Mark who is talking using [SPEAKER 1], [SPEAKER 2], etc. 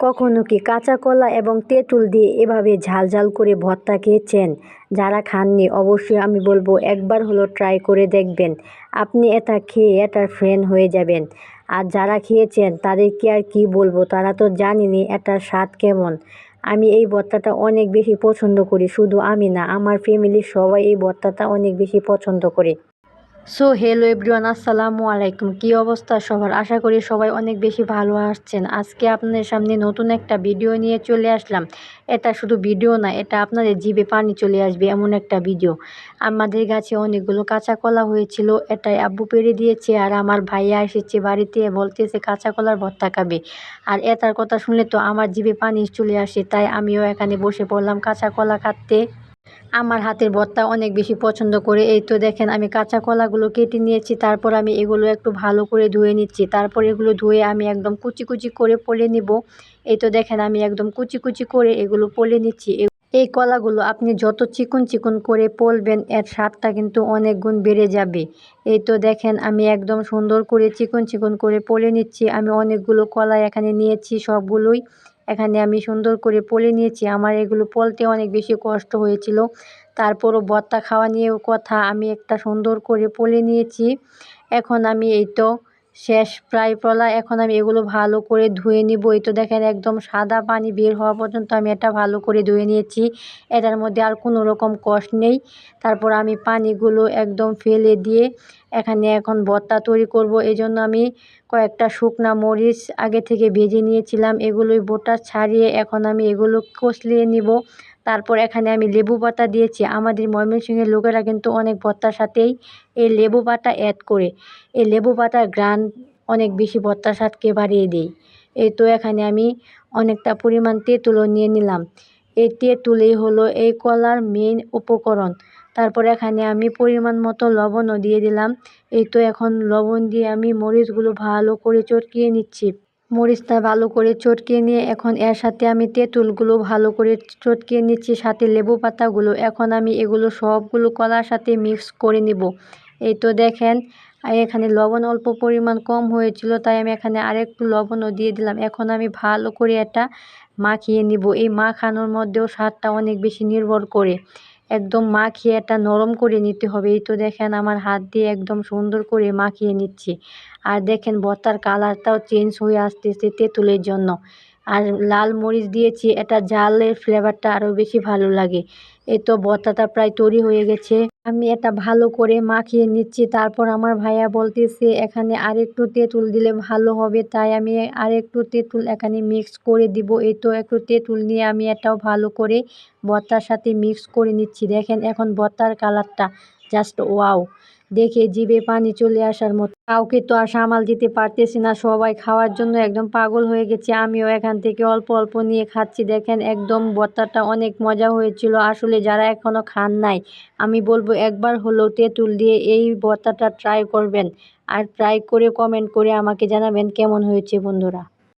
[SPEAKER 1] কখনো কি কাঁচা কলা এবং তেঁতুল দিয়ে এভাবে ঝাল ঝাল করে ভর্তা খেয়েছেন? যারা খাননি, অবশ্যই আমি বলব একবার হলো ট্রাই করে দেখবেন। আপনি এটা খেয়ে এটার ফ্রেন্ড হয়ে যাবেন। আর যারা খেয়েছেন, তাদেরকে আর কি বলব? তারা তো জানেনি এটার স্বাদ কেমন। আমি এই ভর্তাটা অনেক বেশি পছন্দ করি। শুধু আমি না, আমার ফ্যামিলির সবাই এই ভর্তাটা অনেক বেশি পছন্দ করে। সো হ্যালো এভরিওয়ান, আসসালামু আলাইকুম। কী অবস্থা সবার? আশা করি সবাই অনেক বেশি ভালো আসছেন আজকে আপনাদের সামনে নতুন একটা ভিডিও নিয়ে চলে আসলাম। এটা শুধু ভিডিও না, এটা আপনাদের জিভে পানি চলে আসবে এমন একটা ভিডিও। আমাদের গাছে অনেকগুলো কাঁচা কলা হয়েছিল, এটাই আব্বু পেরে দিয়েছে আর আমার ভাইয়া এসেছে বাড়িতে বলতেছে কাঁচা কলার ভর্তা খাবে। আর এটার কথা শুনলে তো আমার জিভে পানি চলে আসে, তাই আমিও এখানে বসে পড়লাম কাঁচা কলা কাটতে আমার হাতের ভর্তা অনেক বেশি পছন্দ করে। এই তো দেখেন, আমি কাঁচা কলাগুলো কেটে নিয়েছি, তারপর আমি এগুলো একটু ভালো করে ধুয়ে নিচ্ছি। তারপর এগুলো ধুয়ে আমি একদম কুচি কুচি করে পলে নিব। এই তো দেখেন, আমি একদম কুচি কুচি করে এগুলো পলে নিচ্ছি। এই কলাগুলো আপনি যত চিকন চিকন করে পলবেন, এর স্বাদটা কিন্তু অনেক গুণ বেড়ে যাবে। এই তো দেখেন, আমি একদম সুন্দর করে চিকন চিকন করে পলে নিচ্ছি। আমি অনেকগুলো কলা এখানে নিয়েছি, সবগুলোই। এখানে আমি সুন্দর করে পলে নিয়েছি। আমার এগুলো পলতে অনেক বেশি কষ্ট হয়েছিল। তারপরও ভর্তা খাওয়া নিয়েও কথা আমি একটা সুন্দর করে পলে নিয়েছি। এখন আমি এই তো শেষ প্রায় পলা, এখন আমি এগুলো ভালো করে ধুয়ে নিব। এই তো দেখেন একদম সাদা পানি বের হওয়া পর্যন্ত আমি এটা ভালো করে ধুয়ে নিয়েছি। এটার মধ্যে আর কোনো রকম কষ্ট নেই। তারপর আমি পানিগুলো একদম ফেলে দিয়ে এখানে এখন ভর্তা তৈরি করব। এই জন্য আমি কয়েকটা শুকনা মরিচ আগে থেকে ভেজে নিয়েছিলাম। এগুলোই বোটা ছাড়িয়ে এখন আমি এগুলো কষলিয়ে নিব। তারপর এখানে আমি লেবু পাতা দিয়েছি। আমাদের ময়মনসিংহের লোকেরা কিন্তু অনেক ভর্তার সাথেই এই লেবু পাতা অ্যাড করে। এই লেবু পাতার গ্রান অনেক বেশি ভর্তার স্বাদকে বাড়িয়ে দেয়। এই তো এখানে আমি অনেকটা পরিমাণ তেঁতুলও নিয়ে নিলাম। এই তেঁতুলেই হলো এই কলার মেন উপকরণ। তারপর এখানে আমি পরিমাণ মতো লবণও দিয়ে দিলাম। এই তো এখন লবণ দিয়ে আমি মরিচগুলো ভালো করে চটকিয়ে নিচ্ছি। মরিচটা ভালো করে চটকিয়ে নিয়ে এখন এর সাথে আমি তেঁতুলগুলো ভালো করে চটকিয়ে নিচ্ছি, সাথে লেবু পাতাগুলো। এখন আমি এগুলো সবগুলো কলার সাথে মিক্স করে নিব। এই তো দেখেন, এখানে লবণ অল্প পরিমাণ কম হয়েছিল, তাই আমি এখানে আরেকটু লবণও দিয়ে দিলাম। এখন আমি ভালো করে এটা মাখিয়ে নিব। এই মাখানোর মধ্যেও স্বাদটা অনেক বেশি নির্ভর করে। একদম মাখিয়ে এটা নরম করে নিতে হবে। এই তো দেখেন আমার হাত দিয়ে একদম সুন্দর করে মাখিয়ে নিচ্ছি। আর দেখেন ভর্তার কালারটাও চেঞ্জ হয়ে আসতেছে তেঁতুলের জন্য। আর লাল মরিচ দিয়েছি, এটা জালের ফ্লেভারটা আরও বেশি ভালো লাগে। এ তো ভর্তাটা প্রায় তৈরি হয়ে গেছে। আমি এটা ভালো করে মাখিয়ে নিচ্ছি। তারপর আমার ভাইয়া বলতেছে, এখানে আরেকটু তেঁতুল দিলে ভালো হবে। তাই আমি আরেকটু তেঁতুল এখানে মিক্স করে দিব। এই তো একটু তেঁতুল নিয়ে আমি এটাও ভালো করে ভর্তার সাথে মিক্স করে নিচ্ছি। দেখেন এখন ভর্তার কালারটা জাস্ট ওয়াও, দেখে জিভে পানি চলে আসার মতো। কাউকে তো আর সামাল দিতে পারতেছি না, সবাই খাওয়ার জন্য একদম পাগল হয়ে গেছে। আমিও এখান থেকে অল্প অল্প নিয়ে খাচ্ছি, দেখেন একদম ভর্তাটা অনেক মজা হয়েছিল। আসলে যারা এখনও খান নাই, আমি বলব একবার হলো তেঁতুল দিয়ে এই ভর্তাটা ট্রাই করবেন। আর ট্রাই করে কমেন্ট করে আমাকে জানাবেন কেমন হয়েছে বন্ধুরা।